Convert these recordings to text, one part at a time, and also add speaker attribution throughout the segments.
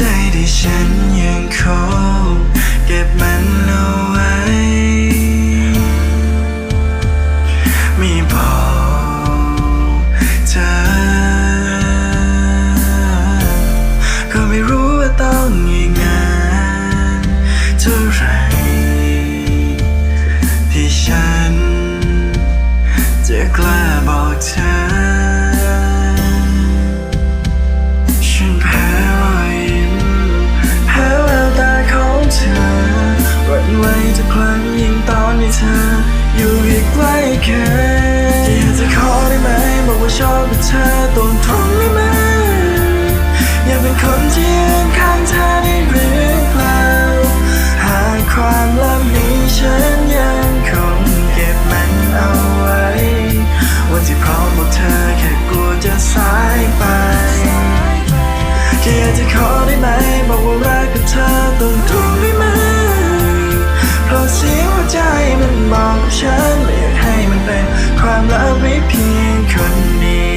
Speaker 1: ใจที่ฉันยังคงเก็บมันเอาไว้ มีบอกเธอ ก็ไม่รู้ว่าต้องยังไนเท่าไรที่ฉันจะกล้าบอกเธอ secure และไม่เพียงคนนี้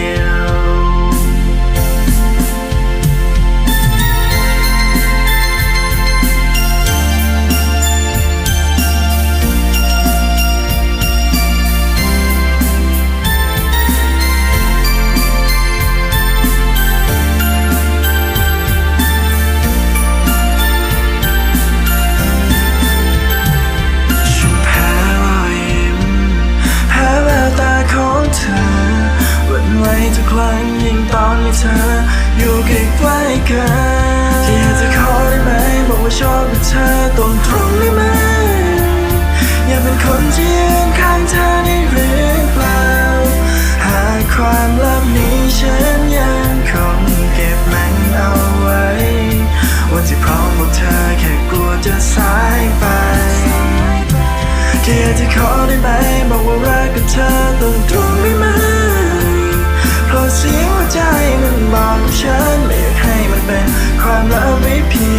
Speaker 1: ที่อยากจะขอได้ไหมบอกว่าชอบกับเธอตรงตรงได้ไหมอยากเป็นคนที่ยืนข้างเธอได้หรือเปล่า หากความลับนี้ฉันยังคงเก็บมันเอาไว้ วันที่พร้อมบอกเธอแค่กลัวจะสายไปที่อยากจะขอได้ไหมบอกว่ารักกับเธอตรงตรงได้ไหมเพราะเสียงหัวใจมันบอกฉัน I'm please.